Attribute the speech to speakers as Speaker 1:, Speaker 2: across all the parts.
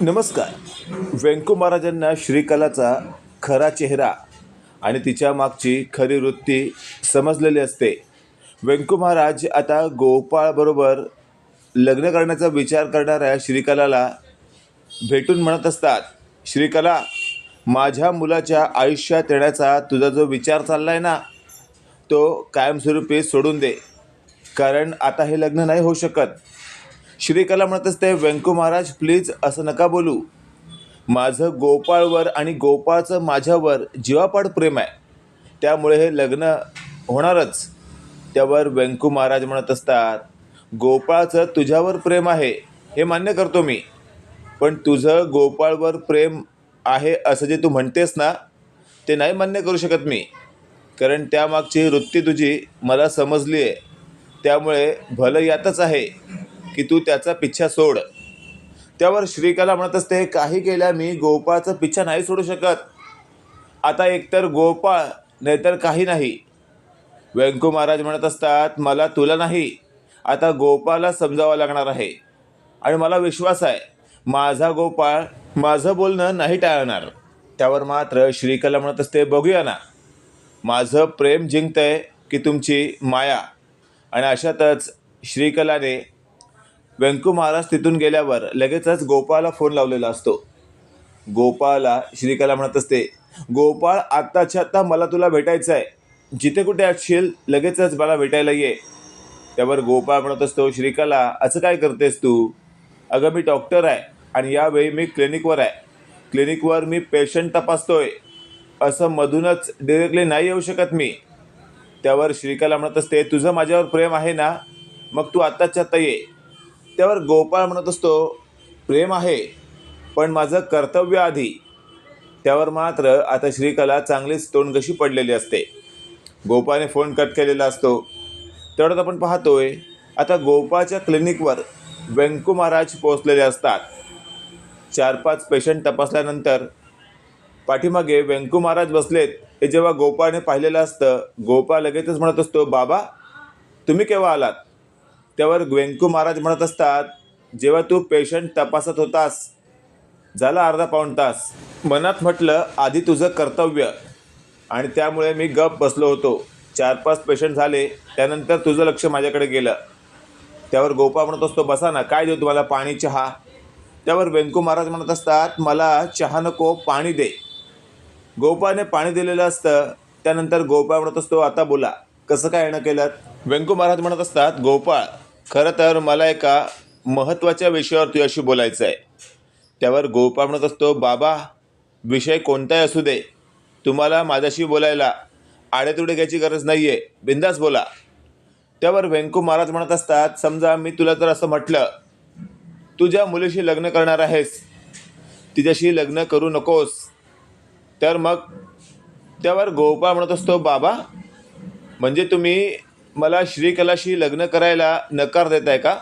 Speaker 1: नमस्कार. व्यंकू महाराजांना श्रीकलाचा खरा चेहरा आणि तिच्या मागची खरी वृत्ती समजलेली असते. व्यंकू महाराज आता गोपाळबरोबर लग्न करण्याचा विचार करणाऱ्या श्रीकलाला भेटून म्हणत असतात श्रीकला माझ्या मुलाच्या आयुष्यात येण्याचा तुझा जो विचार चालला आहे ना तो कायमस्वरूपी सोडून दे. कारण आता हे लग्न नाही होऊ शकत. श्रीकला म्हणत असते व्यंकू महाराज प्लीज असं नका बोलू. माझं गोपाळवर आणि गोपाळचं माझ्यावर जीवापाड प्रेम आहे. त्यामुळे हे लग्न होणारच. त्यावर व्यंकू महाराज म्हणत असतात गोपाळचं तुझ्यावर प्रेम आहे हे मान्य करतो मी. पण तुझं गोपाळवर प्रेम आहे असं जे तू म्हणतेस ना ते नाही मान्य करू शकत मी. कारण त्यामागची वृत्ती तुझी मला समजली आहे त्यामुळे भलं यातच आहे. की तू त्याचा पिच्छा सोड. त्यावर श्रीकला म्हणत असते काही केल्या मी गोपाळचा पिच्छा नाही सोडू शकत. आता एकतर गोपाळ नाहीतर काही नाही. व्यंकू महाराज म्हणत असतात मला तुला नाही आता गोपाळला समजावं लागणार आहे. आणि मला विश्वास आहे माझा गोपाळ माझं बोलणं नाही टाळणार. त्यावर मात्र श्रीकला म्हणत असते बघूया ना. माझं प्रेम जिंकतंय की तुमची माया. आणि अशातच श्रीकलाने व्यंकू महाराज तिथून गेल्यावर लगेचच गोपाळला फोन लावलेला असतो. गोपाळला श्रीकला म्हणत असते गोपाळ आत्ताच्या आत्ता मला तुला भेटायचं आहे जिथे कुठे असशील लगेचच मला भेटायला ये. त्यावर गोपाळ म्हणत असतो श्रीकला असं काय करतेस तू? अगं मी डॉक्टर आहे आणि यावेळी मी क्लिनिकवर आहे. क्लिनिकवर मी पेशंट तपासतोय. असं मधूनच डिरेक्टली नाही येऊ शकत मी. त्यावर श्रीकला म्हणत असते तुझं माझ्यावर प्रेम आहे ना? मग तू आत्ताच्या आत्ता ये. त्यावर गोपाळ म्हणत असतो प्रेम आहे पण माझं कर्तव्य आधी. त्यावर मात्र आता श्रीकला चांगलीच तोंडगशी पडलेली असते. गोपाळने फोन कट केलेला असतो. तेवढ्यात आपण पाहतोय आता गोपाळच्या क्लिनिकवर व्यंकू महाराज पोचलेले असतात. चार पाच पेशंट तपासल्यानंतर पाठीमागे व्यंकू महाराज बसलेत. हे जेव्हा गोपाळने पाहिलेलं असतं गोपाळ लगेचच म्हणत असतो बाबा तुम्ही केव्हा आलात? त्यावर व्यंकू महाराज म्हणत असतात जेव्हा तू पेशंट तपासत होतास झाला अर्धा पाऊण तास. मनात म्हटलं आधी तुझं कर्तव्य. आणि त्यामुळे मी गप बसलो होतो. चार पाच पेशंट झाले त्यानंतर तुझं लक्ष माझ्याकडे गेलं. त्यावर गोपाळ म्हणत असतो बसा ना काय देऊ तुम्हाला? पाणी चहा? त्यावर व्यंकू महाराज म्हणत असतात मला चहा नको पाणी दे. गोपाने पाणी दिलेलं असतं. त्यानंतर गोपाळ म्हणत असतो आता बोला कसं काय येणं केलं? व्यंकू महाराज म्हणत असतात गोपाळ खरं तर मला एका महत्त्वाच्या विषयावर तुझ्याशी बोलायचं आहे. त्यावर गोपाळ म्हणत असतो. बाबा विषय कोणताही असू दे. तुम्हाला माझ्याशी बोलायला आडेतुडे घ्यायची गरज नाही आहे बिंदास बोला. त्यावर व्यंकू महाराज म्हणत असतात समजा मी तुला जर असं म्हटलं तू ज्या मुलीशी लग्न करणार आहेस तिच्याशी लग्न करू नकोस तर मग? त्यावर गोपाळ म्हणत असतो बाबा म्हणजे तुम्ही मला श्रीकलाशी लग्न करायला नकार देत आहे का?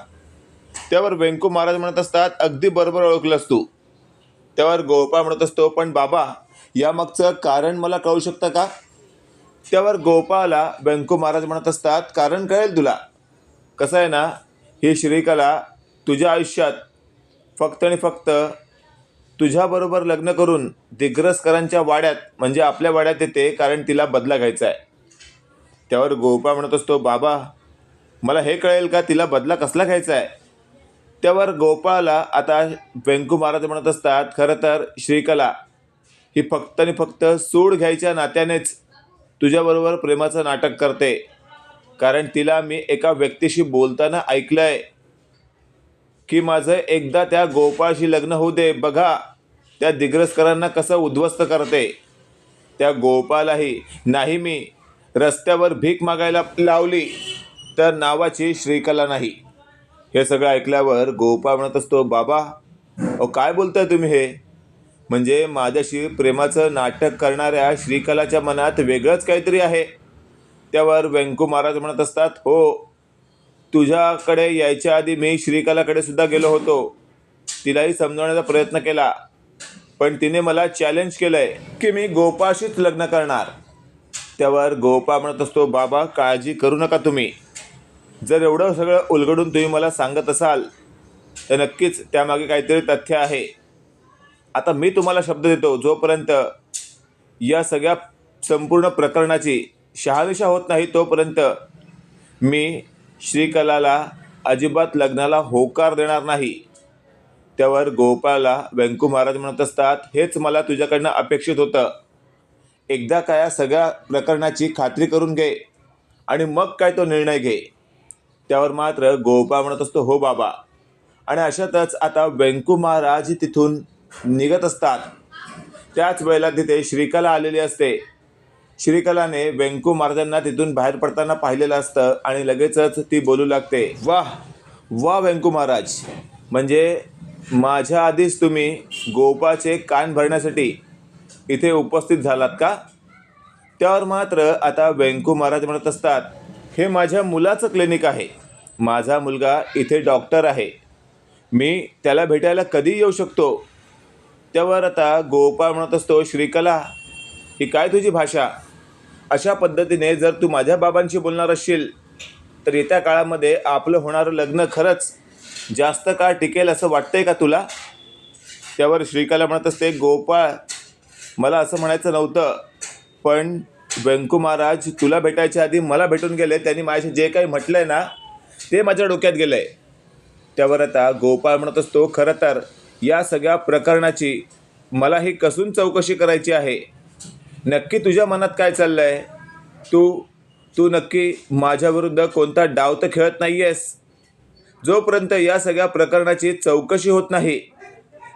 Speaker 1: त्यावर व्यंकू महाराज म्हणत असतात अगदी बरोबर ओळखलंस तू. त्यावर गोपाळ म्हणत असतो पण बाबा यामागचं कारण मला कळू शकतं का? त्यावर गोपाळला व्यंकू महाराज म्हणत असतात कारण कळेल तुला. कसं आहे ना ही श्रीकला तुझ्या आयुष्यात फक्त आणि फक्त तुझ्याबरोबर लग्न करून दिग्रसकरांच्या वाड्यात म्हणजे आपल्या वाड्यात येते कारण तिला बदला घ्यायचा आहे. त्यावर गोपाळ म्हणत असतो बाबा मला हे कळेल का तिला बदला कसला घ्यायचा आहे? त्यावर गोपाळाला आता व्यंकू महाराज म्हणत असतात खरं तर श्रीकला ही फक्त आणि फक्त सूड घ्यायच्या नात्यानेच तुझ्याबरोबर प्रेमाचं नाटक करते. कारण तिला मी एका व्यक्तीशी बोलताना ऐकलं आहे की माझं एकदा त्या गोपाळशी लग्न होऊ दे. बघा त्या दिग्रसकरांना कसं उद्ध्वस्त करते. त्या गोपालाही नाही मी रस्त्यावर भीक मागायला लावली तर नावाची श्रीकला नाही. हे सगळं ऐकल्यावर गोपाळ म्हणत असतो बाबा अहो काय बोलताय तुम्ही हे? म्हणजे माझ्याशी प्रेमाचं नाटक करणाऱ्या श्रीकलाच्या मनात वेगळंच काहीतरी आहे. त्यावर व्यंकू महाराज म्हणत असतात हो तुझ्याकडे यायच्या आधी मी श्रीकलाकडे सुद्धा गेलो होतो. तिलाही समजवण्याचा प्रयत्न केला पण तिने मला चॅलेंज केलं आहे की मी गोपाशीच लग्न करणार. त्यावर गोपाळ म्हणत असतो बाबा काळजी करू नका तुम्ही. जर एवढं सगळं उलगडून तुम्ही मला सांगत असाल तर नक्कीच त्यामागे काहीतरी तथ्य आहे. आता मी तुम्हाला शब्द देतो जोपर्यंत या सगळ्या संपूर्ण प्रकरणाची शहानिशा होत नाही तोपर्यंत मी श्रीकलाला अजिबात लग्नाला होकार देणार नाही. त्यावर गोपाळला व्यंकू महाराज म्हणत असतात हेच मला तुझ्याकडनं अपेक्षित होतं. एकदा काय या सगळ्या प्रकरणाची खात्री करून घे आणि मग काय तो निर्णय घे. त्यावर मात्र गोपा म्हणत असतो हो बाबा. आणि अशातच आता व्यंकू महाराज तिथून निघत असतात. त्याच वेळेला तिथे श्रीकला आलेली असते. श्रीकलाने व्यंकू महाराजांना तिथून बाहेर पडताना पाहिलेलं असतं आणि लगेचच ती बोलू लागते वाह वा व्यंकू महाराज. म्हणजे माझ्या आधीच तुम्ही गोपाचे कान भरण्यासाठी इथे उपस्थित झालात का? त्यावर मात्र आता व्यंकू महाराज म्हणत असतात हे माझ्या मुलाचं क्लिनिक आहे. माझा मुलगा इथे डॉक्टर आहे. मी त्याला भेटायला कधी येऊ शकतो. त्यावर आता गोपाळ म्हणत असतो श्रीकला ही काय तुझी भाषा? अशा पद्धतीने जर तू माझ्या बाबांशी बोलणार असशील तर येत्या काळामध्ये आपलं होणारं लग्न खरंच जास्त काळ टिकेल असं वाटतंय का तुला? त्यावर श्रीकला म्हणत असते गोपाळ मला असं म्हणायचं नव्हतं पण व्यंकू महाराज तुला भेटायच्या आधी मला भेटून गेले त्यांनी माझ्याशी जे काही म्हटलं आहे ना ते माझ्या डोक्यात गेलं आहे त्यावर आता गोपाळ म्हणत असतो खरं तर या सगळ्या प्रकरणाची मला ही कसून चौकशी करायची आहे? नक्की तुझ्या मनात काय चाललं आहे तू तू नक्की माझ्याविरुद्ध कोणता डाव तर खेळत नाही आहेस जोपर्यंत या सगळ्या प्रकरणाची चौकशी होत नाही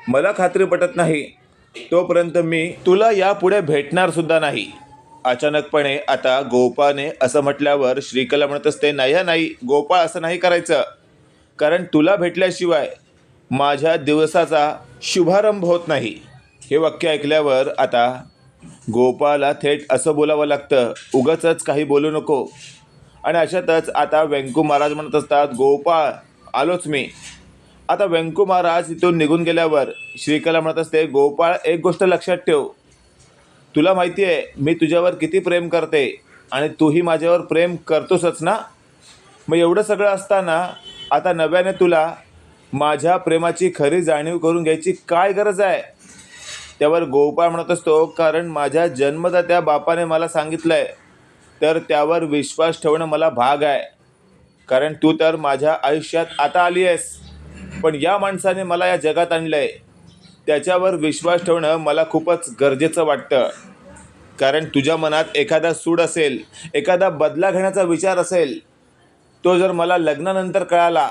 Speaker 1: मला खात्री पटत नाही तोपर्यंत मी तुला यापुढे भेटणार सुद्धा नाही. अचानकपणे आता गोपाने असं म्हटल्यावर श्रीकला म्हणत असते नाही हा नाही गोपाळ असं नाही करायचं. कारण तुला भेटल्याशिवाय माझ्या दिवसाचा शुभारंभ होत नाही. हे वाक्य ऐकल्यावर आता गोपाला थेट असं बोलावं लागतं उगाचच काही बोलू नको. आणि अशातच आता व्यंकू महाराज म्हणत असतात गोपाळ आलोच मी. आता व्यंकू महाराज इथून निघून गेल्यावर श्रीकला म्हणत असते गोपाळ एक गोष्ट लक्षात ठेव. तुला माहिती आहे मी तुझ्यावर किती प्रेम करते आणि तूही माझ्यावर प्रेम करतोसच ना? मग एवढं सगळं असताना आता नव्याने तुला माझ्या प्रेमाची खरी जाणीव करून घ्यायची काय गरज आहे? त्यावर गोपाळ म्हणत असतो कारण माझ्या जन्मदात्या बापाने मला सांगितलं आहे तर त्यावर विश्वास ठेवणं मला भाग आहे. कारण तू तर माझ्या आयुष्यात आता आली आहेस. पण या माणसाने मला या जगात आणलं आहे त्याच्यावर विश्वास ठेवणं मला खूपच गरजेचं वाटतं. कारण तुझ्या मनात एखादा सूड असेल एखादा बदला घेण्याचा विचार असेल तो जर मला लग्नानंतर कळाला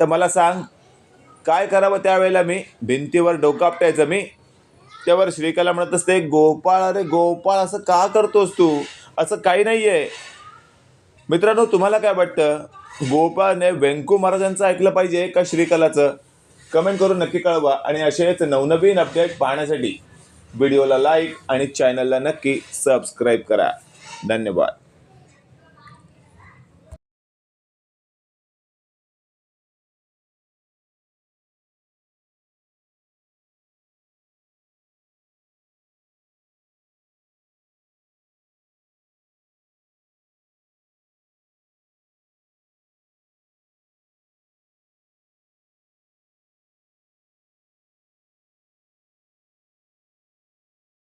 Speaker 1: तर मला सांग काय करावं त्यावेळेला मी? भिंतीवर डोकं आपटायचं मी? त्यावर श्रीकला म्हणत असते गोपाळ अरे गोपाळ असं का करतोस तू? असं काही नाही आहे मित्रांनो तुम्हाला काय वाटतं? गोपाळने व्यंकू महाराजांचं ऐकलं पाहिजे का श्रीकलाचं? कमेंट करून नक्की कळवा आणि असेच नवनवीन अपडेट पाहण्यासाठी व्हिडिओला लाईक आणि चॅनलला नक्की सबस्क्राईब करा. धन्यवाद.